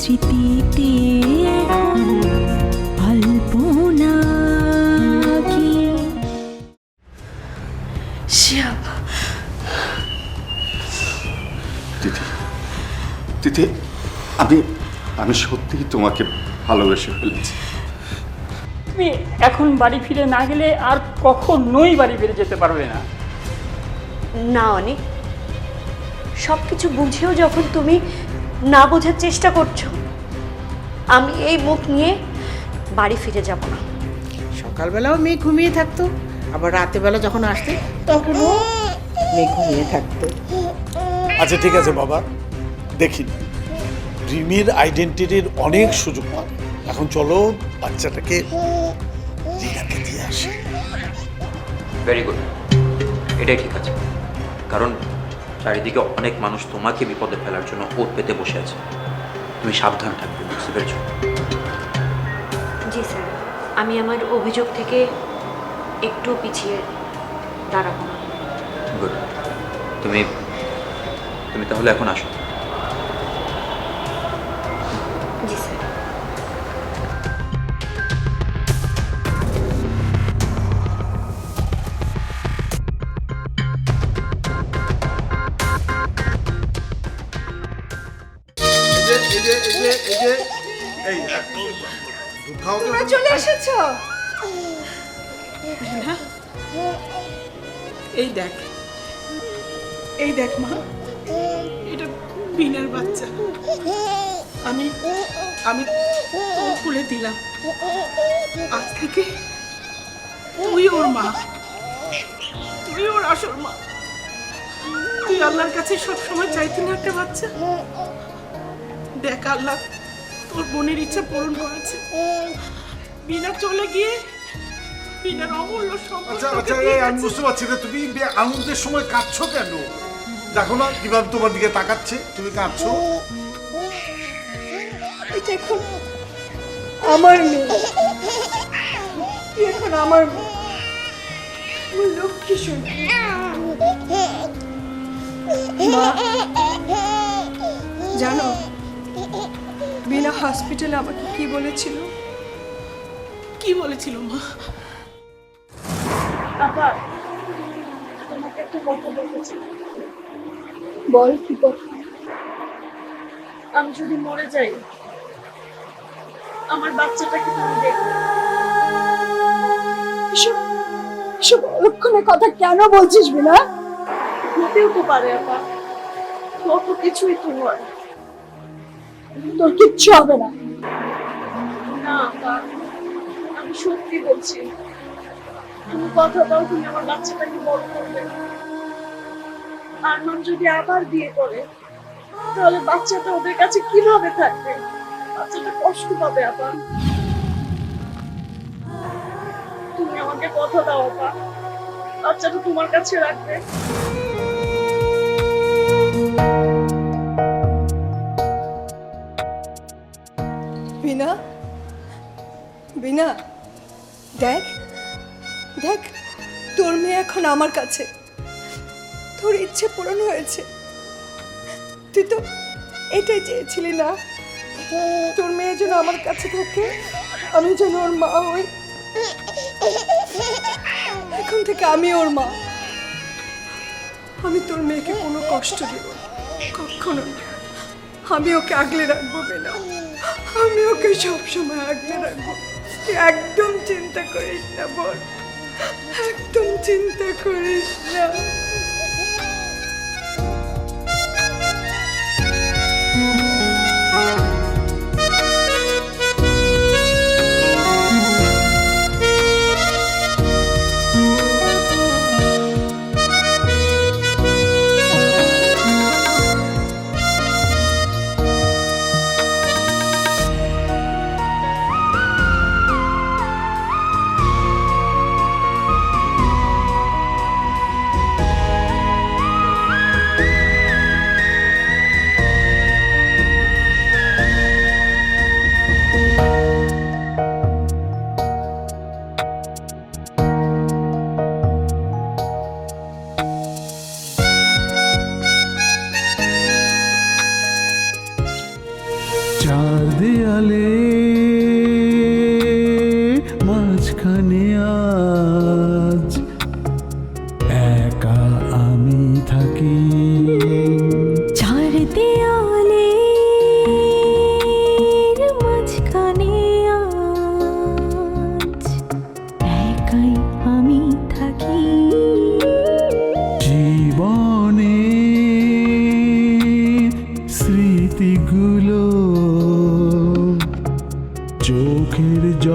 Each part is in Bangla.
স্মৃতিতে এখন কি? শিয়াব দিদি দিদি আমি আমি সত্যিই তোমাকে ভালোবেসে ফেলেছি। তুমি এখন বাড়ি ফিরে না গেলে আর কখনোই বাড়ি ফিরে যেতে পারবে না। না অনেক সব কিছু বুঝেও যখন তুমি না বোঝার চেষ্টা করছ? আমি এই মুখ নিয়ে বাড়ি ফিরে যাব না। সকালবেলাও মেয়ে ঘুমিয়ে থাকতো আবার রাতেবেলা যখন আসতে তখনও মেয়ে ঘুমিয়ে থাকতো। আচ্ছা ঠিক আছে বাবা। দেখি রিমির আইডেন্টিটির অনেক সুযোগ পাবে এখন চলো বাচ্চাটাকে রিনাকে দিয়ে আসি। ভেরি গুড এটাই ঠিক আছে। কারণ চারিদিকে অনেক মানুষ তোমাকে বিপদে ফেলার জন্য ওত পেতে বসে আছে। তুমি সাবধান থাকবে বুঝতে পেরেছ? জি স্যার আমি আমার অভিযোগ থেকে একটু পিছিয়ে দাঁড়াবো। না গুড তুমি তুমি তাহলে এখন আসো। এসেছ? এই দেখ। এই দেখ, মা। এটা বিনার বাচ্চা। আমি আমি খুলে দিলাম। আজ থেকে ওর মা। ওর আসল মা। তুই আল্লাহর কাছে সব সময় না একটা বাচ্চা। দেখ আল্লাহ, তোর বোনের ইচ্ছা পূরণ করেছে বিনা চলে গিয়ে বিনার অমূল্য আচ্ছা আচ্ছা এই আমি বুঝতে পারছি না তুমি বে- আনন্দের সময় কাঁদছো কেন? দেখো না কীভাবে তোমার দিকে তাকাচ্ছে তুমি কাঁদছো? এখন আমার মেয়ে। এখন আমার লক্ষ্মী শুনে জানো বিনা হসপিটালে আমাকে কি বলেছিল? কি বলেছিল, মা? বল, কি কথা আমি যদি মরে যাই, আমার বাচ্চাটাকে তুমি এসব অলক্ষণের কথা কেন বলছিস, বিনা? হতেও তো পারে, আপা। কত কিছুই তো হয় তোর কিচ্ছু হবে না। না বলছি। তুমি কথা দাও, তুমি আমার বাচ্চাটাকে বড় করবে আরমান যদি আবার বিয়ে করে, তাহলে বাচ্চাটা ওদের কাছে কীভাবে থাকবে? বাচ্চাটা কষ্ট পাবে, আপা। তুমি আমাকে কথা দাও, আপা। বাচ্চাটা তোমার কাছে রাখবে। বিনা? বিনা? দেখ দেখ, তোর মেয়ে এখন আমার কাছে। তোর ইচ্ছে পূরণ হয়েছে। তুই তো এটাই চেয়েছিলি না। তোর মেয়ে যেন আমার কাছে থাকে, আমি যেন ওর মা হই। এখন থেকে আমি ওর মা। আমি তোর মেয়েকে কোনো কষ্ট দেব। কখনো আমি ওকে আগলে রাখব বেলা। আমি ওকে সবসময় আগলে রাখব। একদম চিন্তা করিস না বল। একদম চিন্তা করিস না।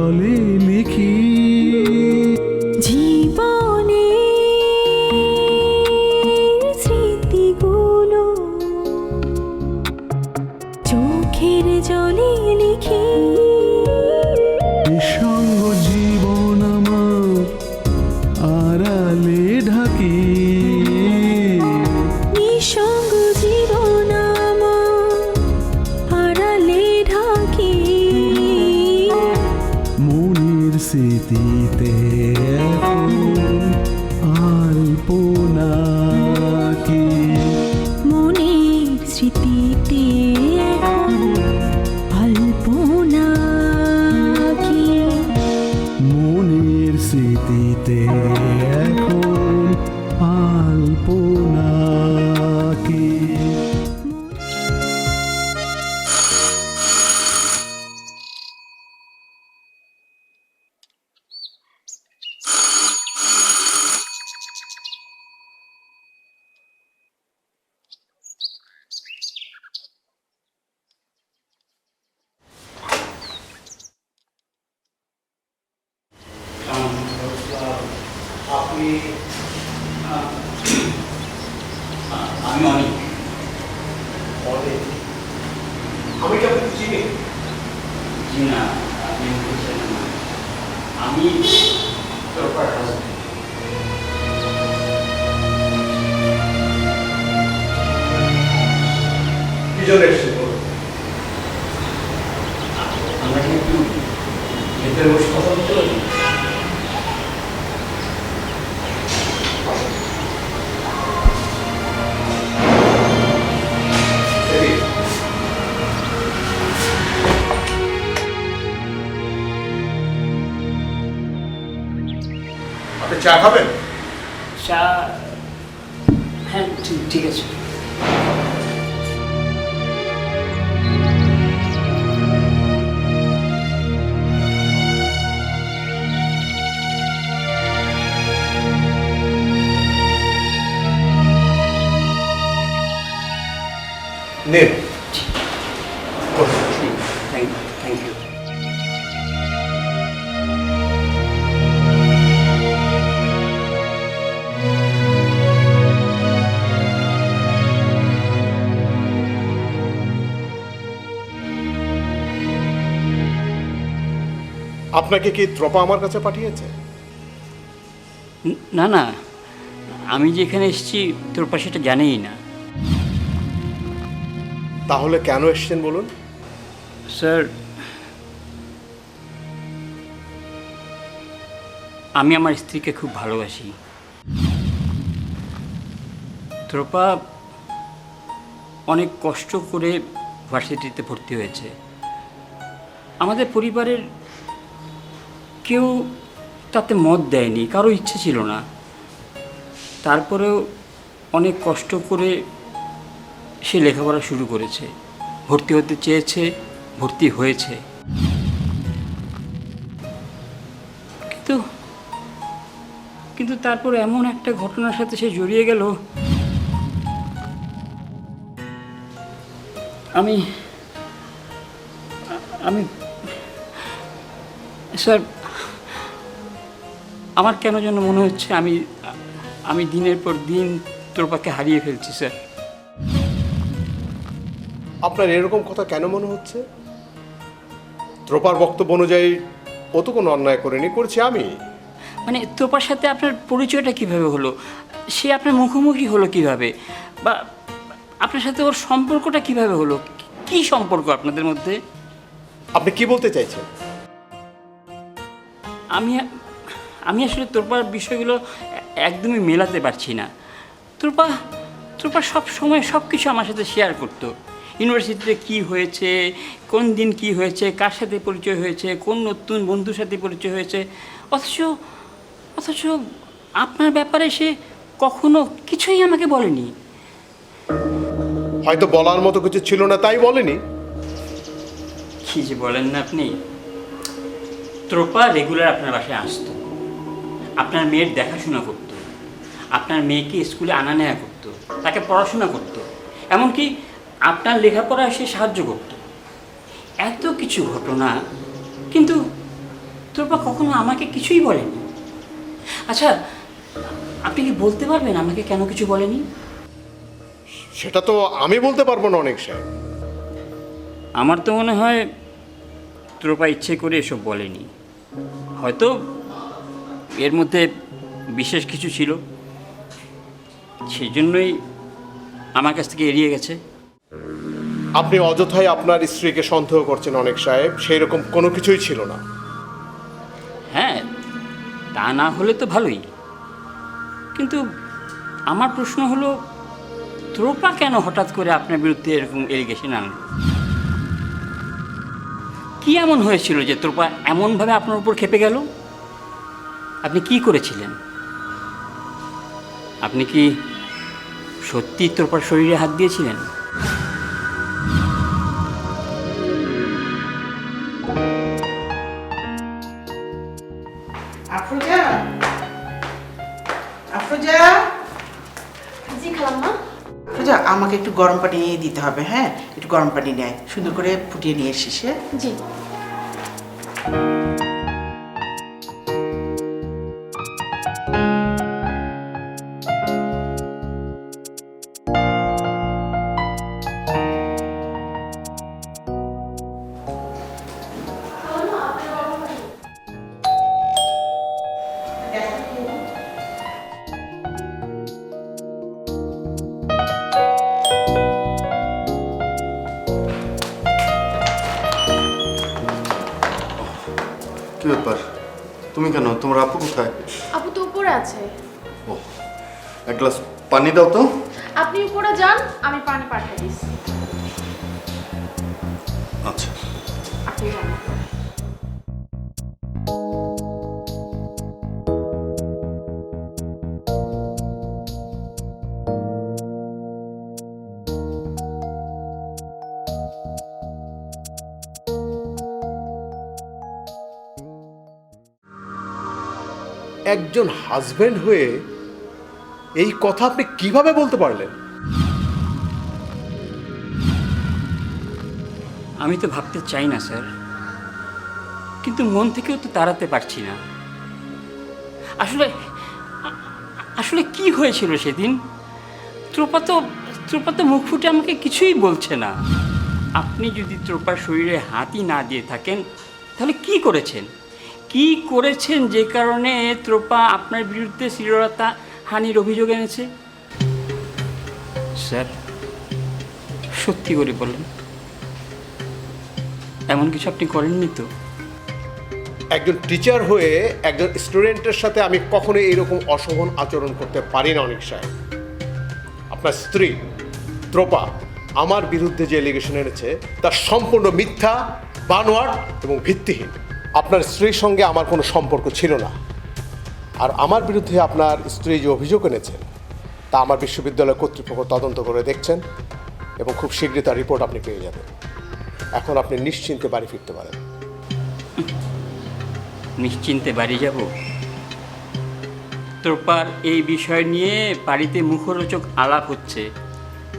olhe স্মৃতিতে এখন আলপনা চা খাবেন? চা হ্যাঁ ঠিক ঠিক আছে। নিন আপনাকে কি ত্রপা আমার কাছে পাঠিয়েছে? না না। আমি যেখানে এসেছি তোর পাশে এটা জানেই না। তাহলে কেন এসেছেন বলুন? স্যার আমি আমার স্ত্রীকে খুব ভালোবাসি। ত্রপা অনেক কষ্ট করে ভার্সিটিতে ভর্তি হয়েছে। আমাদের পরিবারের কেউ তাতে মত দেয়নি, কারও ইচ্ছে ছিল না। তারপরেও অনেক কষ্ট করে সে লেখাপড়া শুরু করেছে। ভর্তি হতে চেয়েছে, ভর্তি হয়েছে। কিন্তু কিন্তু তারপর এমন একটা ঘটনার সাথে সে জড়িয়ে গেল। আমি আমি, স্যার আমার কেন যেন মনে হচ্ছে আমি আমি দিনের পর দিন তোর পাকে হারিয়ে ফেলছি স্যার। আপনার এরকম কথা কেন মনে হচ্ছে? ত্রপার বক্তব্য অনুযায়ী ও তো কোনো অন্যায় করেনি করছি আমি। মানে তোপার সাথে আপনার পরিচয়টা কীভাবে হলো? সে আপনার মুখোমুখি হলো কীভাবে? বা আপনার সাথে ওর সম্পর্কটা কীভাবে হলো? কি সম্পর্ক আপনাদের মধ্যে? আপনি কি বলতে চাইছেন? আমি আমি আসলে তোরপার বিষয়গুলো একদমই মেলাতে পারছি না। তোরপা তোরপা সব সময় সব কিছু আমার সাথে শেয়ার করতো। ইউনিভার্সিটিতে কি হয়েছে কোন দিন কি হয়েছে কার সাথে পরিচয় হয়েছে কোন নতুন বন্ধুর সাথে পরিচয় হয়েছে অথচ অথচ আপনার ব্যাপারে সে কখনো কিছুই আমাকে বলেনি। হয়তো বলার মতো কিছু ছিল না তাই বলেনি। কি যে বলেন না আপনি। ত্রোপা রেগুলার আপনার বাসায় আসতো। আপনার মেয়ের দেখাশোনা করতো। আপনার মেয়েকে স্কুলে আনা নেয়া করতো তাকে পড়াশোনা করতো। এমনকি আপনার লেখাপড়ায় সে সাহায্য করতো। এত কিছু ঘটনা কিন্তু ত্রোপা কখনো আমাকে কিছুই বলেনি। আচ্ছা আপনি কি বলতে পারবেন আমাকে কেন কিছু বলেনি? সেটা তো আমি বলতে পারব না অনেক সাহেব। আমার তো মনে হয় ত্রোপা ইচ্ছে করে এসব বলেনি। হয়তো এর মধ্যে বিশেষ কিছু ছিল। সেই জন্যই আমার কাছ থেকে এড়িয়ে গেছে। আপনি অযথাই আপনার স্ত্রীকে সন্দেহ করছেন অনেক সাহেব সেই রকম কোনো কিছুই ছিল না। হ্যাঁ তা না হলে তো ভালোই। কিন্তু আমার প্রশ্ন হলো ত্রোপা কেন হঠাৎ করে আপনার বিরুদ্ধে এরকম এলিগেশন আনলো? কি এমন হয়েছিল যে ত্রোপা এমনভাবে আপনার উপর খেপে গেল? আপনি কি করেছিলেন? আপনি কি সত্যি ত্রোপার শরীরে হাত দিয়েছিলেন? আফরোজা? আফরোজা? জি খালাম্মা। আফরোজা আমাকে একটু গরম পানি দিতে হবে হ্যাঁ? একটু গরম পানি নেয় সুন্দর করে ফুটিয়ে নিয়ে এসিস হ্যাঁ? জি। কি ব্যাপার? তুমি কেন? তোমার আপু কোথায়? আপু তো উপরে আছে। ও এক গ্লাস পানি দাও তো। আপনি উপরে যান আমি পানি পাঠিয়ে দিচ্ছি। আচ্ছা। আপনি যান। একজন হাজবেন্ড হয়ে এই কথা আপনি কীভাবে বলতে পারলেন? আমি তো ভাবতে চাই না, স্যার। কিন্তু মন থেকেও তো তাড়াতে পারছি না। আসলে আসলে কি হয়েছিল সেদিন? ত্রোপা তো ত্রোপা তো মুখ ফুটে আমাকে কিছুই বলছে না। আপনি যদি ত্রোপার শরীরে হাতই না দিয়ে থাকেন, তাহলে কি করেছেন? কি করেছেন যে কারণে ত্রোপা আপনার বিরুদ্ধে শ্লীলতা হানির অভিযোগ এনেছে? স্যার সত্যি করে বলেন। এমন কিছু আপনি করেননি তো? একজন টিচার হয়ে একজন স্টুডেন্টের সাথে আমি কখনো এইরকম অশোভন আচরণ করতে পারি না অনেক সাহেব। আপনার স্ত্রী ত্রোপা আমার বিরুদ্ধে যে এলিগেশন এনেছে তা সম্পূর্ণ মিথ্যা বানোয়ার এবং ভিত্তিহীন। আপনার স্ত্রীর সঙ্গে আমার কোনো সম্পর্ক ছিল না। আর আমার বিরুদ্ধে আপনার স্ত্রী যে অভিযোগ এনেছেন, তা আমার বিশ্ববিদ্যালয় কর্তৃপক্ষ তদন্ত করে দেখছেন এবং খুব শীঘ্রই তার রিপোর্ট আপনি পেয়ে যাবেন। এখন আপনি নিশ্চিন্তে বাড়ি ফিরতে পারেন। নিশ্চিন্তে বাড়ি যাব? তোরপার এই বিষয় নিয়ে বাড়িতে মুখরোচক আলাপ হচ্ছে।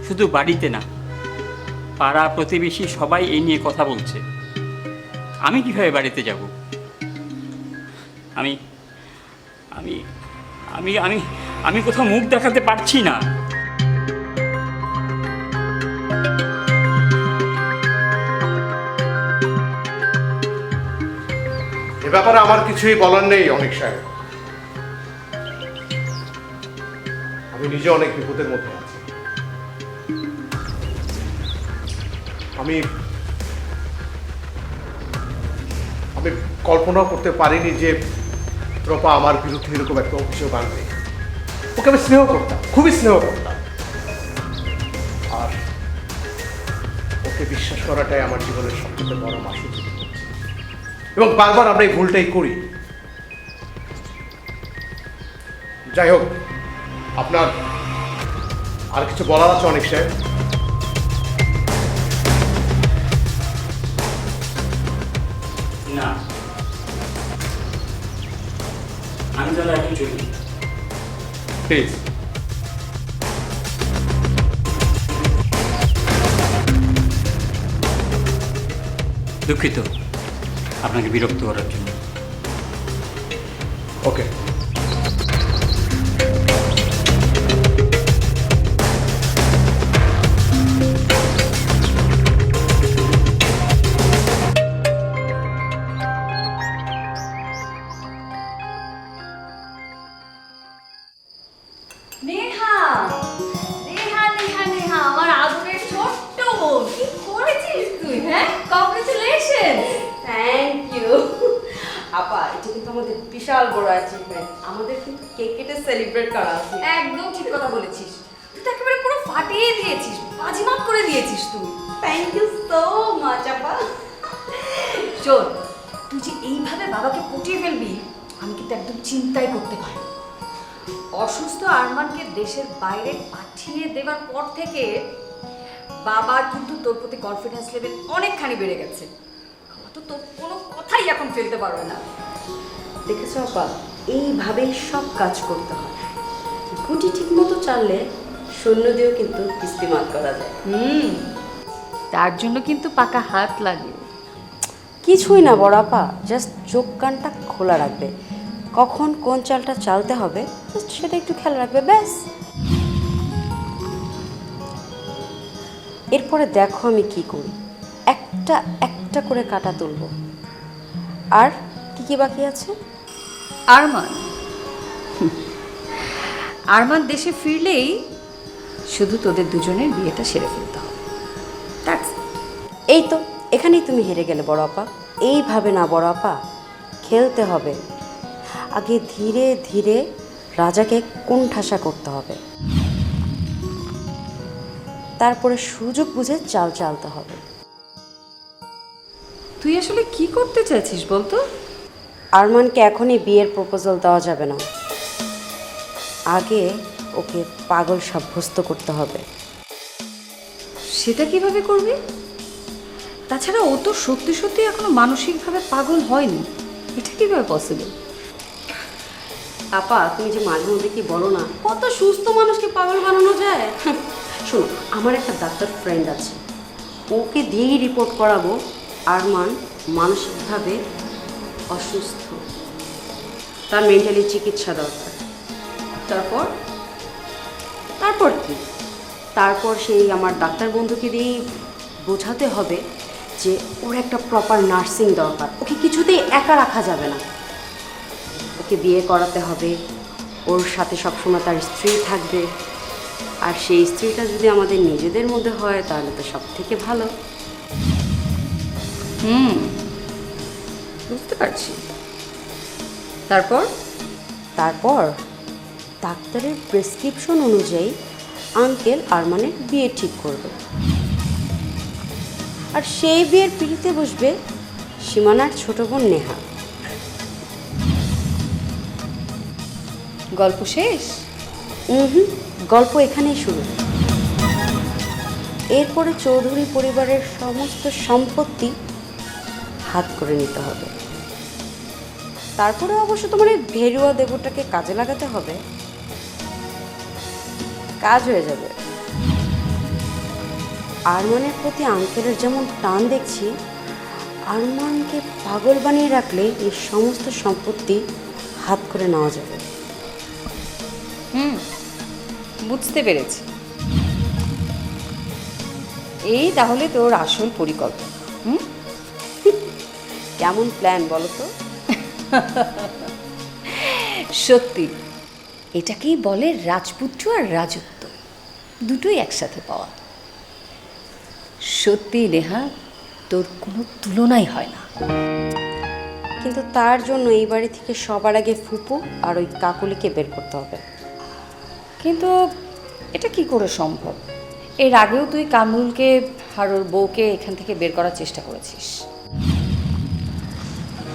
শুধু বাড়িতে না, পাড়া প্রতিবেশী সবাই এই নিয়ে কথা বলছে। আমি কীভাবে বাড়িতে যাব? আমি আমি আমি আমি আমি কোথাও মুখ দেখাতে পারছি না। এ ব্যাপারে আমার কিছুই বলার নেই, অনেক সাহেব। আমি নিজে অনেক বিপদের মধ্যে আছি। আমি কল্পনাও করতে পারিনি যে প্রপা আমার বিরুদ্ধে এরকম একটা অভিযোগ আনবে। ওকে আমি স্নেহ করতাম, খুবই স্নেহ করতাম। আর ওকে বিশ্বাস করাটাই আমার জীবনের সবচেয়ে বড় মাসুদ এবং বারবার আমরা এই ভুলটাই করি। যাই হোক, আপনার আর কিছু বলার আছে অনেক সাহেব? না। তাহলে এখন চলি প্লিজ দুঃখিত। আপনাকে বিরক্ত করার জন্য। ওকে দিয়েছিস তুই? থ্যাংক ইউ সো মাচ আপা। শোন, তুই যে এইভাবে বাবাকে পটিয়ে ফেলবি, আমি কিন্তু একদম চিন্তাই করতে পারি অসুস্থ আরমানকে দেশের বাইরে পাঠিয়ে দেওয়ার পর থেকে বাবার কিন্তু তোর প্রতি কনফিডেন্স লেভেল অনেকখানি বেড়ে গেছে। তো তোর কোনো কথাই এখন ফেলতে পারবে না। দেখেছ আপা, এইভাবেই সব কাজ করতে হয়। গুটি ঠিক মতো চাললে শূন্য দিয়েও কিন্তু কিস্তিমাত করা যায়। হুম তার জন্য কিন্তু পাকা হাত লাগে। কিছুই না বড় আপা জাস্ট চোখ কানটা খোলা রাখবে। কখন কোন চালটা চালতে হবে just সেটা একটু খেয়াল রাখবে ব্যাস। এরপরে দেখো আমি কি করি। একটা একটা করে কাটা তুলবো। আর কি কি বাকি আছে? আরমান। আরমান দেশে ফিরলেই শুধু তোদের দুজনের বিয়েটা সেরে ফেলতে হবে। এই তো এখানেই তুমি হেরে গেলে বড় আপা। এইভাবে না বড় আপা খেলতে হবে। আগে ধীরে ধীরে রাজাকে কোণঠাসা করতে হবে। তারপরে সুযোগ বুঝে চাল চালতে হবে। তুই আসলে কি করতে চাইছিস বলতো? আরমানকে এখনই বিয়ের প্রপোজাল দেওয়া যাবে না। আগে ওকে পাগল সাব্যস্ত করতে হবে। সেটা কীভাবে করবি? তাছাড়া ও তো সত্যি সত্যি এখনও মানসিকভাবে পাগল হয়নি। এটা কীভাবে পসিবল আপা, তুমি যে মাঝে মধ্যে কি বলো না? কত সুস্থ মানুষকে পাগল বানানো যায়। শোনো, আমার একটা ডাক্তার ফ্রেন্ড আছে। ওকে দিয়েই রিপোর্ট করাবো। আরমান মানসিকভাবে অসুস্থ। তার মেন্টালি চিকিৎসা দরকার। তারপর? তারপর কি? তারপর সেই আমার ডাক্তার বন্ধুকে দিয়েই বোঝাতে হবে যে ওর একটা প্রপার নার্সিং দরকার। ওকে কিছুতেই একা রাখা যাবে না। ওকে বিয়ে করাতে হবে। ওর সাথে সবসময় তার স্ত্রী থাকবে। আর সেই স্ত্রীটা যদি আমাদের নিজেদের মধ্যে হয়, তাহলে তো সব থেকে ভালো। হুম, বুঝতে পারছি। তারপর? তারপর? ডাক্তারের প্রেসক্রিপশন অনুযায়ী আঙ্কেল আরমানের বিয়ে ঠিক করবে। আর সেই বিয়ের পিড়িতে বসবে সীমানার ছোট বোন নেহা। গল্প শেষ? হুম গল্প এখানেই শুরু। এরপরে চৌধুরী পরিবারের সমস্ত সম্পত্তি হাত করে নিতে হবে। তারপরে অবশ্য তোমার এই ভেরুয়া দেবতাকে কাজে লাগাতে হবে। কাজ হয়ে যাবে। আরমানের প্রতি আঙ্কেলের যেমন টান দেখছি আরমানকে পাগল বানিয়ে রাখলে এই সমস্ত সম্পত্তি হাত করে নেওয়া যাবে। হুম বুঝতে পেরেছি। এই তাহলে তোর আসল পরিকল্পনা হুম? কেমন প্ল্যান বলো তো? সত্যি এটাকেই বলে রাজপুত্র আর রাজত্ব। দুটোই একসাথে পাওয়া। সত্যি নেহা তোর কোনো তুলনাই হয় না। কিন্তু তার জন্য এই বাড়ি থেকে সবার আগে ফুপু আর ওই কাকুলিকে বের করতে হবে। কিন্তু এটা কি করে সম্ভব? এর আগেও তুই কামরুলকে আর ওর বউকে এখান থেকে বের করার চেষ্টা করেছিস।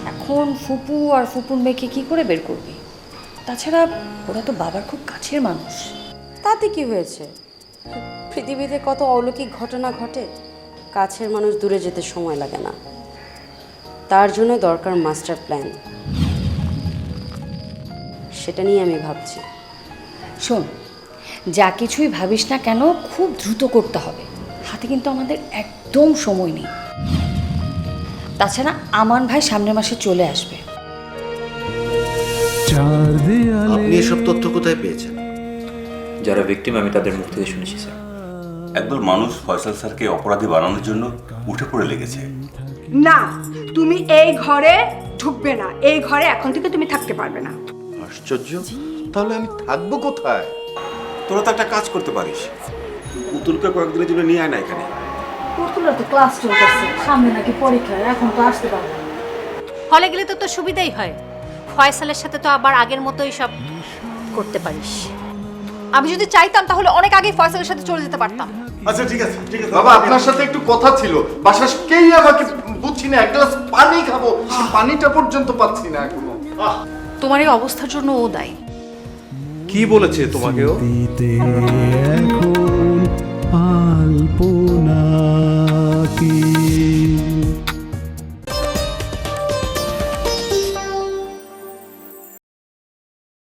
এখন ফুপু আর ফুপুর মেয়েকে কি করে বের করবি? তাছাড়া ওরা তো বাবার খুব কাছের মানুষ। তাতে কি হয়েছে? পৃথিবীতে কত অলৌকিক ঘটনা ঘটে কাছের মানুষ দূরে যেতে সময় লাগে না। তার জন্য দরকার মাস্টার প্ল্যান। সেটা নিয়ে আমি ভাবছি। শোন যা কিছুই ভাবিস না কেন খুব দ্রুত করতে হবে। হাতে কিন্তু আমাদের একদম সময় নেই। তাছাড়া আমান ভাই সামনের মাসে চলে আসবে। চার দেয়ালে। আপনি এসব তথ্য কোথায় পেয়েছেন? যারা ভিকটিম আমি তাদের মুখ থেকে শুনেছি স্যার। একদল মানুষ ফয়সাল স্যারকে অপরাধী বানানোর জন্য উঠে পড়ে লেগেছে। না তুমি এই ঘরে ঢুকবে না। এই ঘরে এখন থেকে তুমি থাকতে পারবে না। আশ্চর্য। তাহলে আমি থাকব কোথায়? তোরা তো একটা কাজ করতে পারিস। পুতুলকে কয়েকদিনের জন্য নিয়ে আয় না এখানে। পুতুলের তো ক্লাস চলতেছে। সামনে নাকি পরীক্ষা এখন তো আসতে পারবে হলে গেলে তো তোর সুবিধাই হয়। ফয়সালের সাথে তো আবার আগের মতোই সব করতে পারিস। আমি যদি চাইতাম তাহলে অনেক আগেই ফয়সালের সাথে চলে যেতে পারতাম। আচ্ছা ঠিক আছে ঠিক আছে। বাবা আপনার সাথে একটু কথা ছিল। বাসার কেই আমাকে বুঝছি না এক গ্লাস পানি খাব। পানিটা পর্যন্ত পাচ্ছি না এখনও। আহ। তোমার এই অবস্থার জন্য ও দায়ী। কি বলেছে তোমাকেও আলপনা কি?